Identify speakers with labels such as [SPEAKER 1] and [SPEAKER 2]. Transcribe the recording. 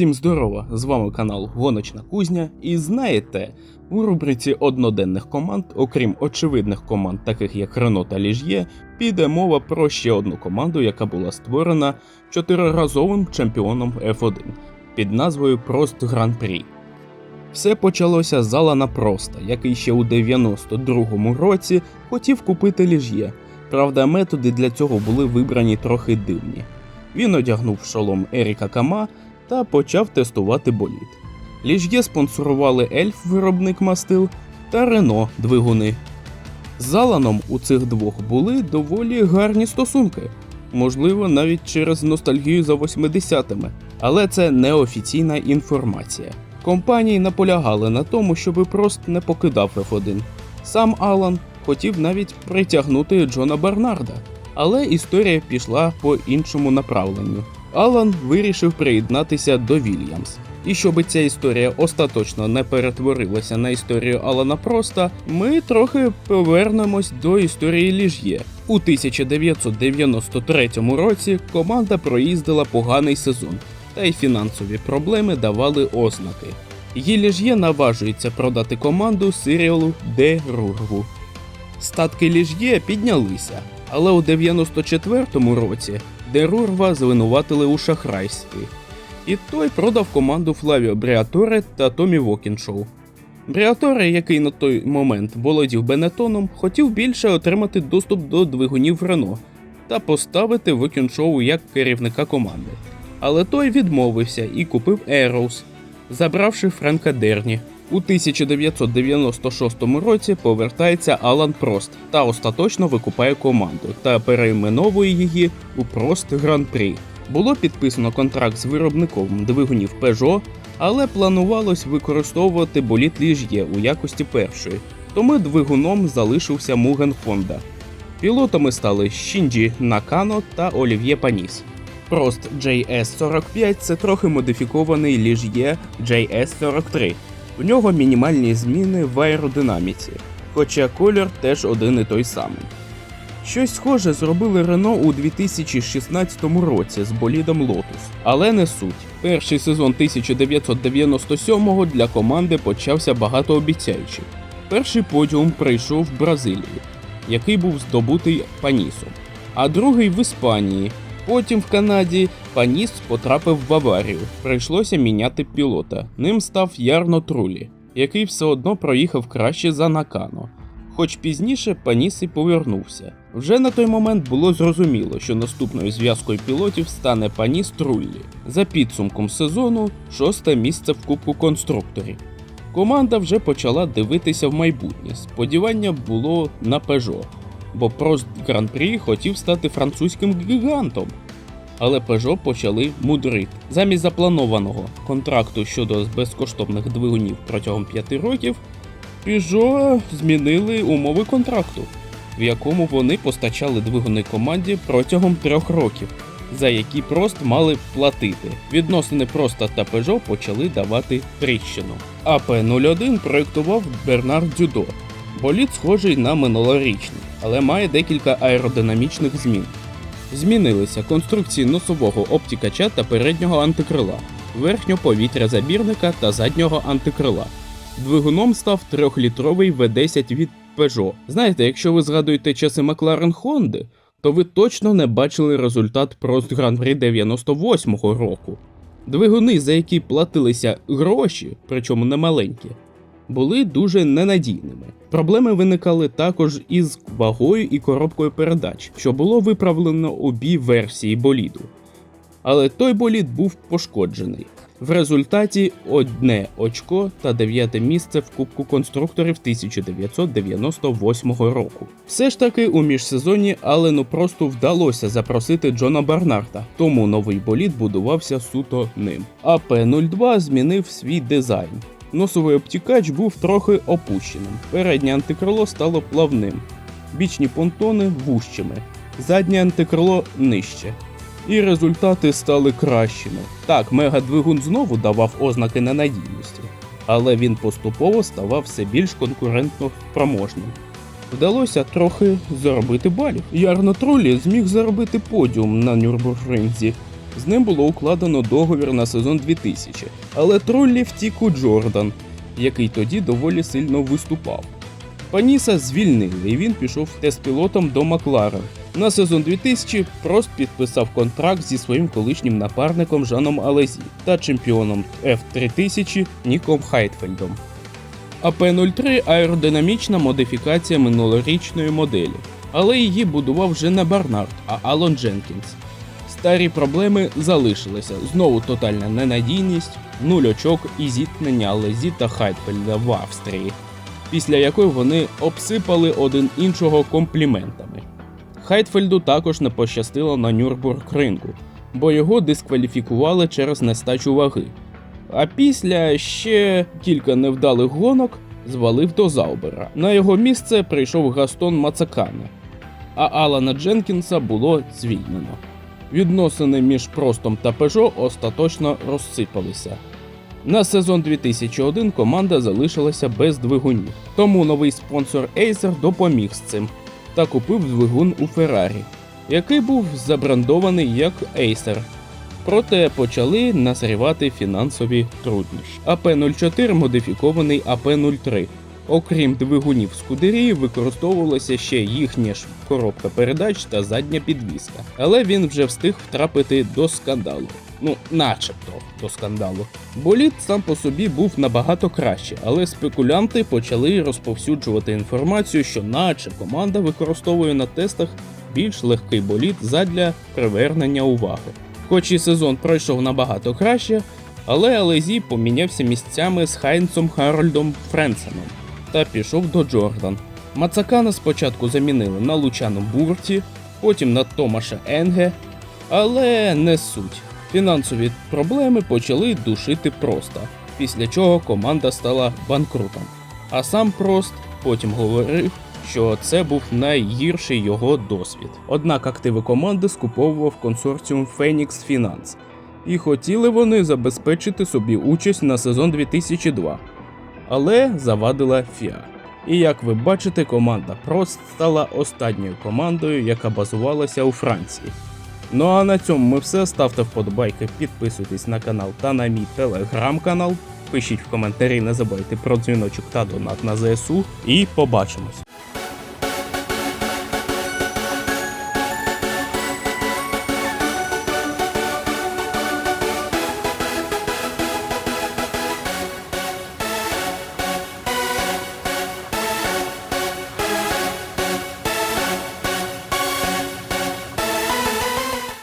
[SPEAKER 1] Всім здорово! З вами канал Гоночна Кузня. І знаєте, у рубриці одноденних команд, окрім очевидних команд, таких як Рено та Ліж'є, піде мова про ще одну команду, яка була створена чотириразовим чемпіоном F1 під назвою Прост Гран-Прі. Все почалося з Алана Проста, який ще у 92-му році хотів купити Ліж'є. Правда, методи для цього були вибрані трохи дивні. Він одягнув шолом Еріка Кама та почав тестувати болід. Ліж'є спонсорували Ельф, виробник мастил, та Рено двигуни. З Аланом у цих двох були доволі гарні стосунки, можливо, навіть через ностальгію за 80-ми, але це неофіційна інформація. Компанії наполягали на тому, щоби просто не покидав F1. Сам Алан хотів навіть притягнути Джона Бернарда, але історія пішла по іншому направленню. Алан вирішив приєднатися до Вільямс. І щоб ця історія остаточно не перетворилася на історію Алана Проста, ми трохи повернемось до історії Ліж'є. У 1993 році команда проїздила поганий сезон, та й фінансові проблеми давали ознаки. Ліж'є наважується продати команду Сиріалу Де Рургу. Статки Ліж'є піднялися, але у 94-му році Дерурва звинуватили у шахрайстві, і той продав команду Флавіо Бріаторе та Томі Вокіншоу. Бріаторе, який на той момент володів Бенетоном, хотів більше отримати доступ до двигунів Рено та поставити Вокіншоу як керівника команди. Але той відмовився і купив Ероус, забравши Френка Дерні. У 1996 році повертається Алан Прост та остаточно викупає команду та перейменовує її у Прост Гран-Прі. Було підписано контракт з виробником двигунів Peugeot, але планувалось використовувати боліт Ліж'є у якості першої, тому двигуном залишився Муген Honda. Пілотами стали Шінджі Накано та Олів'є Паніс. Прост JS45 це трохи модифікований Ліж'є JS43. В нього мінімальні зміни в аеродинаміці, хоча колір теж один і той самий. Щось схоже зробили Рено у 2016 році з болідом Lotus, але не суть. Перший сезон 1997-го для команди почався багатообіцяючи. Перший подіум прийшов в Бразилії, який був здобутий Панісом, а другий в Іспанії. Потім в Канаді Паніс потрапив в аварію. Прийшлося міняти пілота. Ним став Ярно Трулі, який все одно проїхав краще за Накано. Хоч пізніше Паніс і повернувся. Вже на той момент було зрозуміло, що наступною зв'язкою пілотів стане Паніс Труллі. За підсумком сезону шосте місце в Кубку конструкторів. Команда вже почала дивитися в майбутнє. Сподівання було на Peugeot, бо Прост Гран-прі хотів стати французьким гігантом. Але Peugeot почали мудрити. Замість запланованого контракту щодо безкоштовних двигунів протягом 5 років, Peugeot змінили умови контракту, в якому вони постачали двигуни команді протягом трьох років, за які прост мали платити. Відносини Проста та Peugeot почали давати тріщину. АП-01 проєктував Бернард Дюдо. Болід схожий на минулорічний, але має декілька аеродинамічних змін. Змінилися конструкції носового обтікача та переднього антикрила, верхнього повітря забірника та заднього антикрила. Двигуном став 3-літровий V10 від Peugeot. Знаєте, якщо ви згадуєте часи Макларен Хонди, то ви точно не бачили результат Прост Гран-прі 98-го року. Двигуни, за які платилися гроші, причому не маленькі, були дуже ненадійними. Проблеми виникали також із вагою і коробкою передач, що було виправлено у бі версії боліду. Але той болід був пошкоджений. В результаті одне очко та дев'яте місце в Кубку конструкторів 1998 року. Все ж таки у міжсезонні Алену просто вдалося запросити Джона Барнарда, тому новий болід будувався суто ним. АП-02 змінив свій дизайн. Носовий обтікач був трохи опущеним, переднє антикрило стало плавним, бічні понтони вущими, заднє антикрило нижче. І результати стали кращими. Так, мегадвигун знову давав ознаки ненадійності, але він поступово ставав все більш конкурентно спроможним. Вдалося трохи заробити балів. Ярно Тролі зміг заробити подіум на Нюрбургринзі, З ним було укладено договір на сезон 2000, але троллі втік у Джордан, який тоді доволі сильно виступав. Паніса звільнили, і він пішов тест-пілотом до Макларен. На сезон 2000 Прост підписав контракт зі своїм колишнім напарником Жаном Алезі та чемпіоном F3000 Ніком Хайтфельдом. АП-03 аеродинамічна модифікація минулорічної моделі, але її будував вже не Барнард, а Алон Дженкінс. Старі проблеми залишилися знову тотальна ненадійність, нуль очок і зіткнення Лезі та Хайтфельда в Австрії, після якої вони обсипали один іншого компліментами. Хайтфельду також не пощастило на Нюрбург-рингу, бо його дискваліфікували через нестачу ваги. А після ще кілька невдалих гонок звалив до Заубера. На його місце прийшов Гастон Мацакана, а Алана Дженкінса було звільнено. Відносини між Простом та Пежо остаточно розсипалися. На сезон 2001 команда залишилася без двигунів, тому новий спонсор Acer допоміг з цим та купив двигун у Феррарі, який був забрендований як Acer. Проте почали назрівати фінансові труднощі. АП-04 модифікований АП-03. Окрім двигунів Скудерії, використовувалася ще їхня ж коробка передач та задня підвіска. Але він вже встиг втрапити до скандалу. Ну, начебто до скандалу. Болід сам по собі був набагато краще, але спекулянти почали розповсюджувати інформацію, що наче команда використовує на тестах більш легкий болід задля привернення уваги. Хоч і сезон пройшов набагато краще, але Алезі помінявся місцями з Хайнцом Харольдом Френсеном та пішов до Джордан. Мацакана спочатку замінили на Лучану Бурті, потім на Томаша Енге, але не суть. Фінансові проблеми почали душити просто, після чого команда стала банкрутом. А сам Прост потім говорив, що це був найгірший його досвід. Однак активи команди скуповував консорціум Phoenix Finance, і хотіли вони забезпечити собі участь на сезон 2002, але завадила Фіа. І як ви бачите, команда Прост стала останньою командою, яка базувалася у Франції. Ну а на цьому ми все. Ставте вподобайки, підписуйтесь на канал та на мій телеграм-канал. Пишіть в коментарі, не забувайте про дзвіночок та донат на ЗСУ. І побачимось!